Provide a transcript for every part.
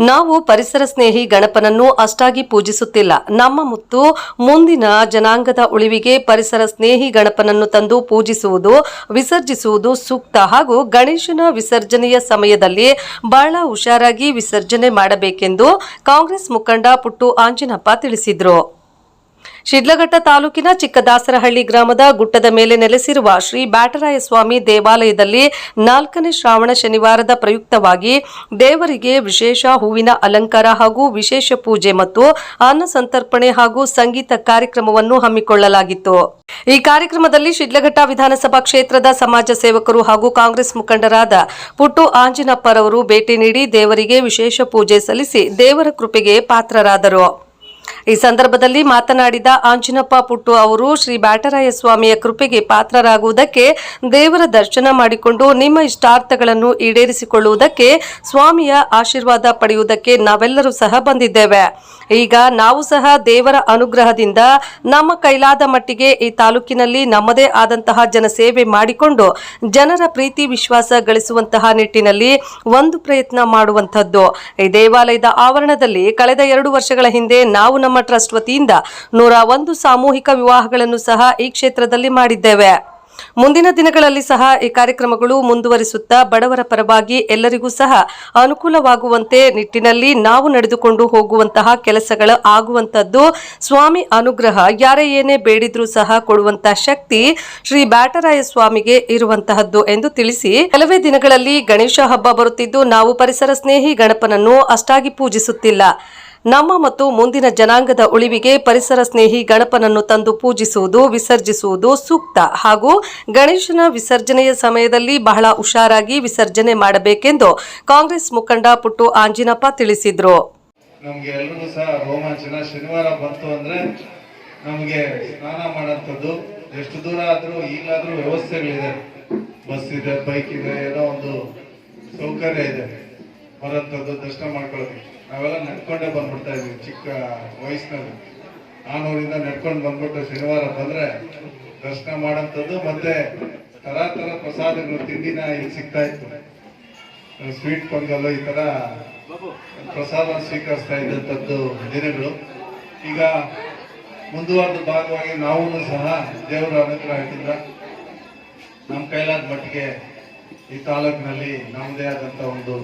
ನಾವು ಪರಿಸರ ಸ್ನೇಹಿ ಗಣಪನನ್ನು ಅಷ್ಟಾಗಿ ಪೂಜಿಸುತ್ತಿಲ್ಲ. ನಮ್ಮ ಮುತ್ತು ಮುಂದಿನ ಜನಾಂಗದ ಉಳಿವಿಗೆ ಪರಿಸರ ಸ್ನೇಹಿ ಗಣಪನನ್ನು ತಂದು ಪೂಜಿಸುವುದು, ವಿಸರ್ಜಿಸುವುದು ಸೂಕ್ತ ಹಾಗೂ ಗಣೇಶನ ವಿಸರ್ಜನೆಯ ಸಮಯದಲ್ಲಿ ಬಹಳ ಹುಷಾರಾಗಿ ವಿಸರ್ಜನೆ ಮಾಡಬೇಕೆಂದು ಕಾಂಗ್ರೆಸ್ ಮುಖಂಡ ಪುಟ್ಟು ಆಂಜಿನಪ್ಪ ತಿಳಿಸಿದರು. ಶಿಡ್ಲಘಟ್ಟ ತಾಲೂಕಿನ ಚಿಕ್ಕದಾಸರಹಳ್ಳಿ ಗ್ರಾಮದ ಗುಟ್ಟದ ಮೇಲೆ ನೆಲೆಸಿರುವ ಶ್ರೀ ಬ್ಯಾಟರಾಯ ಸ್ವಾಮಿ ದೇವಾಲಯದಲ್ಲಿ ನಾಲ್ಕನೇ ಶ್ರಾವಣ ಶನಿವಾರದ ಪ್ರಯುಕ್ತವಾಗಿ ದೇವರಿಗೆ ವಿಶೇಷ ಹೂವಿನ ಅಲಂಕಾರ ಹಾಗೂ ವಿಶೇಷ ಪೂಜೆ ಮತ್ತು ಅನ್ನ ಸಂತರ್ಪಣೆ ಹಾಗೂ ಸಂಗೀತ ಕಾರ್ಯಕ್ರಮವನ್ನು ಹಮ್ಮಿಕೊಳ್ಳಲಾಗಿತ್ತು. ಈ ಕಾರ್ಯಕ್ರಮದಲ್ಲಿ ಶಿಡ್ಲಘಟ್ಟ ವಿಧಾನಸಭಾ ಕ್ಷೇತ್ರದ ಸಮಾಜ ಸೇವಕರು ಹಾಗೂ ಕಾಂಗ್ರೆಸ್ ಮುಖಂಡರಾದ ಪುಟ್ಟು ಆಂಜಿನಪ್ಪರವರು ಭೇಟಿ ನೀಡಿ ದೇವರಿಗೆ ವಿಶೇಷ ಪೂಜೆ ಸಲ್ಲಿಸಿ ದೇವರ ಕೃಪೆಗೆ ಪಾತ್ರರಾದರು. ಈ ಸಂದರ್ಭದಲ್ಲಿ ಮಾತನಾಡಿದ ಆಂಜಿನಪ್ಪ ಪುಟ್ಟು ಅವರು, ಶ್ರೀ ಬ್ಯಾಟರಾಯ ಸ್ವಾಮಿಯ ಕೃಪೆಗೆ ಪಾತ್ರರಾಗುವುದಕ್ಕೆ, ದೇವರ ದರ್ಶನ ಮಾಡಿಕೊಂಡು ನಿಮ್ಮ ಇಷ್ಟಾರ್ಥಗಳನ್ನು ಈಡೇರಿಸಿಕೊಳ್ಳುವುದಕ್ಕೆ, ಸ್ವಾಮಿಯ ಆಶೀರ್ವಾದ ಪಡೆಯುವುದಕ್ಕೆ ನಾವೆಲ್ಲರೂ ಸಹ ಬಂದಿದ್ದೇವೆ. ಈಗ ನಾವು ಸಹ ದೇವರ ಅನುಗ್ರಹದಿಂದ ನಮ್ಮ ಕೈಲಾದ ಮಟ್ಟಿಗೆ ಈ ತಾಲೂಕಿನಲ್ಲಿ ನಮ್ಮದೇ ಆದಂತಹ ಜನಸೇವೆ ಮಾಡಿಕೊಂಡು, ಜನರ ಪ್ರೀತಿ ವಿಶ್ವಾಸ ಗಳಿಸುವಂತಹ ನಿಟ್ಟಿನಲ್ಲಿ ಒಂದು ಪ್ರಯತ್ನ ಮಾಡುವಂಥದ್ದು. ಈ ದೇವಾಲಯದ ಆವರಣದಲ್ಲಿ ಕಳೆದ ಎರಡು ವರ್ಷಗಳ ಹಿಂದೆ ನಾವು ನಮ್ಮ ಟ್ರಸ್ಟ್ ವತಿಯಿಂದ ನೂರ ಒಂದು ಸಾಮೂಹಿಕ ವಿವಾಹಗಳನ್ನು ಸಹ ಈ ಕ್ಷೇತ್ರದಲ್ಲಿ ಮಾಡಿದ್ದೇವೆ. ಮುಂದಿನ ದಿನಗಳಲ್ಲಿ ಸಹ ಈ ಕಾರ್ಯಕ್ರಮಗಳು ಮುಂದುವರಿಸುತ್ತಾ ಬಡವರ ಪರವಾಗಿ ಎಲ್ಲರಿಗೂ ಸಹ ಅನುಕೂಲವಾಗುವಂತೆ ನಿಟ್ಟಿನಲ್ಲಿ ನಾವು ನಡೆದುಕೊಂಡು ಹೋಗುವಂತಹ ಕೆಲಸಗಳು ಆಗುವಂತದ್ದು ಸ್ವಾಮಿ ಅನುಗ್ರಹ ಯಾರೇ ಏನೇ ಬೇಡಿದ್ರೂ ಸಹ ಕೊಡುವಂತಹ ಶಕ್ತಿ ಶ್ರೀ ಬ್ಯಾಟರಾಯ ಸ್ವಾಮಿಗೆ ಇರುವಂತಹದ್ದು ಎಂದು ತಿಳಿಸಿ ಕೆಲವೇ ದಿನಗಳಲ್ಲಿ ಗಣೇಶ ಹಬ್ಬ ಬರುತ್ತಿದ್ದು ನಾವು ಪರಿಸರ ಸ್ನೇಹಿ ಗಣಪನನ್ನು ಅಷ್ಟಾಗಿ ಪೂಜಿಸುತ್ತಿಲ್ಲ. ನಮ್ಮ ಮತ್ತು ಮುಂದಿನ ಜನಾಂಗದ ಉಳಿವಿಗೆ ಪರಿಸರ ಸ್ನೇಹಿ ಗಣಪನನ್ನು ತಂದು ಪೂಜಿಸುವುದು, ವಿಸರ್ಜಿಸುವುದು ಸೂಕ್ತ. ಹಾಗೂ ಗಣೇಶನ ವಿಸರ್ಜನೆಯ ಸಮಯದಲ್ಲಿ ಬಹಳ ಹುಷಾರಾಗಿ ವಿಸರ್ಜನೆ ಮಾಡಬೇಕೆಂದು ಕಾಂಗ್ರೆಸ್ ಮುಖಂಡ ಪುಟ್ಟು ಆಂಜಿನಪ್ಪ ತಿಳಿಸಿದ್ರು. ನಮ್ಗೆ ಸ್ನಾನ ಮಾಡೋಂಥದ್ದು. ಎಷ್ಟು ದೂರ ಆದ್ರೂ ಈಗಲಾದ್ರೂ ವ್ಯವಸ್ಥೆಗಳಿದೆ. ಬಸ್ ಇದೆ, ಬೈಕ್ ಇದೆ, ಏನೋ ಒಂದು ಸೌಕರ್ಯ ಇದೆ. ಬರೋಂಥದ್ದು ದರ್ಶನ ಮಾಡ್ಕೊಳ್ಳೋದಕ್ಕೆ. ನಾವೆಲ್ಲ ನಡ್ಕೊಂಡೇ ಬಂದ್ಬಿಡ್ತಾ ಇದ್ವಿ, ಚಿಕ್ಕ ವಯಸ್ಸಿನಲ್ಲಿ. ಆನೂರಿಂದ ನಡ್ಕೊಂಡು ಬಂದ್ಬಿಟ್ಟು ಶನಿವಾರ ಬಂದ್ರೆ ದರ್ಶನ ಮಾಡೋಂಥದ್ದು ಮತ್ತೆ ತರ ತರ ಪ್ರಸಾದಗಳು ತಿಂಡಿನ ಇಲ್ಲಿ ಸಿಗ್ತಾ ಇತ್ತು. ಸ್ವೀಟ್ ಪೊಂಗಲ್ ಈ ತರ ಪ್ರಸಾದ ಸ್ವೀಕರಿಸ್ತಾ ಇದ್ದಂಥದ್ದು ದಿನಗಳು. ಈಗ ಮುಂದುವರೆದ ಭಾಗವಾಗಿ ನಾವು ಸಹ ದೇವರ ಅನುಗ್ರಹದಿಂದ ನಮ್ಮ ಕೈಲಾದ ಮಟ್ಟಿಗೆ ಈ ತಾಲೂಕಿನಲ್ಲಿ ನಮ್ಮದೇ ಆದಂತ ಒಂದು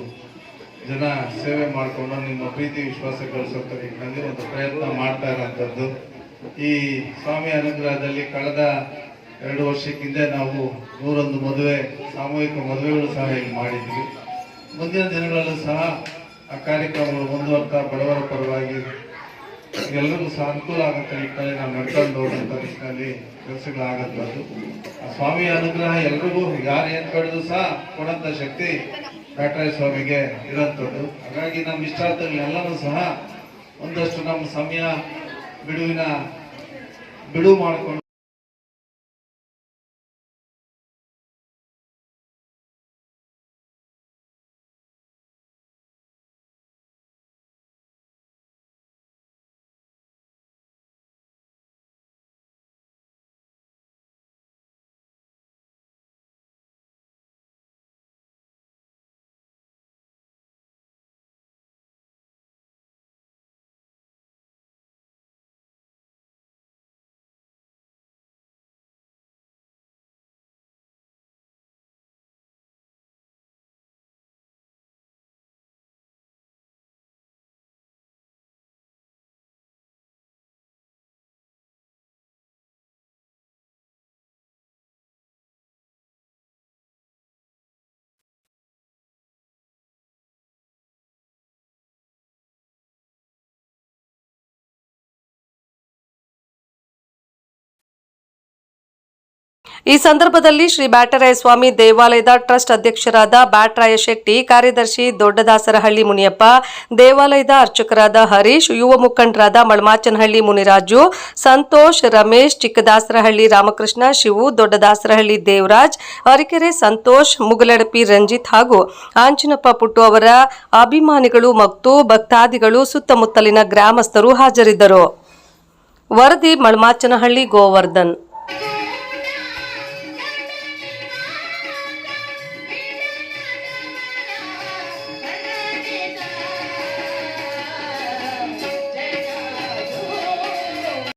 ಜನ ಸೇವೆ ಮಾಡಿಕೊಂಡು ನಿಮ್ಮ ಪ್ರೀತಿ ವಿಶ್ವಾಸ ಗಳಿಸೋಕೆ ನಿಟ್ಟಿನಲ್ಲಿ ಒಂದು ಪ್ರಯತ್ನ ಮಾಡ್ತಾ ಇರೋಂಥದ್ದು. ಈ ಸ್ವಾಮಿ ಅನುಗ್ರಹದಲ್ಲಿ ಕಳೆದ ಎರಡು ವರ್ಷಕ್ಕಿಂತ ನಾವು ನೂರೊಂದು ಮದುವೆ, ಸಾಮೂಹಿಕ ಮದುವೆಗಳು ಸಹ ಇಲ್ಲಿ ಮಾಡಿದ್ವಿ. ಮುಂದಿನ ದಿನಗಳಲ್ಲೂ ಸಹ ಆ ಕಾರ್ಯಕ್ರಮಗಳು ಮುಂದುವರ್ತಾ, ಬಡವರ ಪರವಾಗಿ ಎಲ್ಲರಿಗೂ ಸಹ ಅನುಕೂಲ ಆಗುತ್ತೆ ನಿಟ್ಟಿನಲ್ಲಿ ನಾವು ನಡ್ಕೊಂಡು ಹೋಗುವಂಥ ನಿಟ್ಟಿನಲ್ಲಿ ಕೆಲಸಗಳಾಗತ್ತದ್ದು ಆ ಸ್ವಾಮಿಯ ಅನುಗ್ರಹ ಎಲ್ರಿಗೂ, ಯಾರು ಏನು ಕಡಿದ್ರು ಸಹ ಕೊಡೋಂಥ ಶಕ್ತಿ ಬ್ಯಾಟರಾಯ ಸ್ವಾಮಿಗೆ ಇರೋಂಥದ್ದು. ಹಾಗಾಗಿ ನಮ್ಮ ಇಷ್ಟಾರ್ಥಗಳನ್ನೆಲ್ಲನೂ ಸಹ ಒಂದಷ್ಟು ನಮ್ಮ ಸಮಯ ಬಿಡುವಿನ ಬಿಡುವು ಮಾಡಿಕೊಂಡು ಈ ಸಂದರ್ಭದಲ್ಲಿ ಶ್ರೀ ಬ್ಯಾಟರಾಯ ಸ್ವಾಮಿ ದೇವಾಲಯದ ಟ್ರಸ್ಟ್ ಅಧ್ಯಕ್ಷರಾದ ಬ್ಯಾಟರಾಯ ಶೆಟ್ಟಿ ಕಾರ್ಯದರ್ಶಿ ದೊಡ್ಡದಾಸರಹಳ್ಳಿ ಮುನಿಯಪ್ಪ, ದೇವಾಲಯದ ಅರ್ಚಕರಾದ ಹರೀಶ್, ಯುವ ಮುಖಂಡರಾದ ಮಳಮಾಚನಹಳ್ಳಿ ಮುನಿರಾಜು, ಸಂತೋಷ್, ರಮೇಶ್, ಚಿಕ್ಕದಾಸರಹಳ್ಳಿ ರಾಮಕೃಷ್ಣ, ಶಿವು, ದೊಡ್ಡದಾಸರಹಳ್ಳಿ ದೇವರಾಜ್, ಅರಿಕೆರೆ ಸಂತೋಷ್, ಮುಗಲಡಪಿ ರಂಜಿತ್ ಹಾಗೂ ಆಂಜನಪ್ಪ ಪುಟ್ಟು ಅವರ ಅಭಿಮಾನಿಗಳು ಮತ್ತು ಭಕ್ತಾದಿಗಳು ಸುತ್ತಮುತ್ತಲಿನ ಗ್ರಾಮಸ್ಥರು ಹಾಜರಿದ್ದರು. ವರದಿ ಮಳಮಾಚನಹಳ್ಳಿ ಗೋವರ್ಧನ್.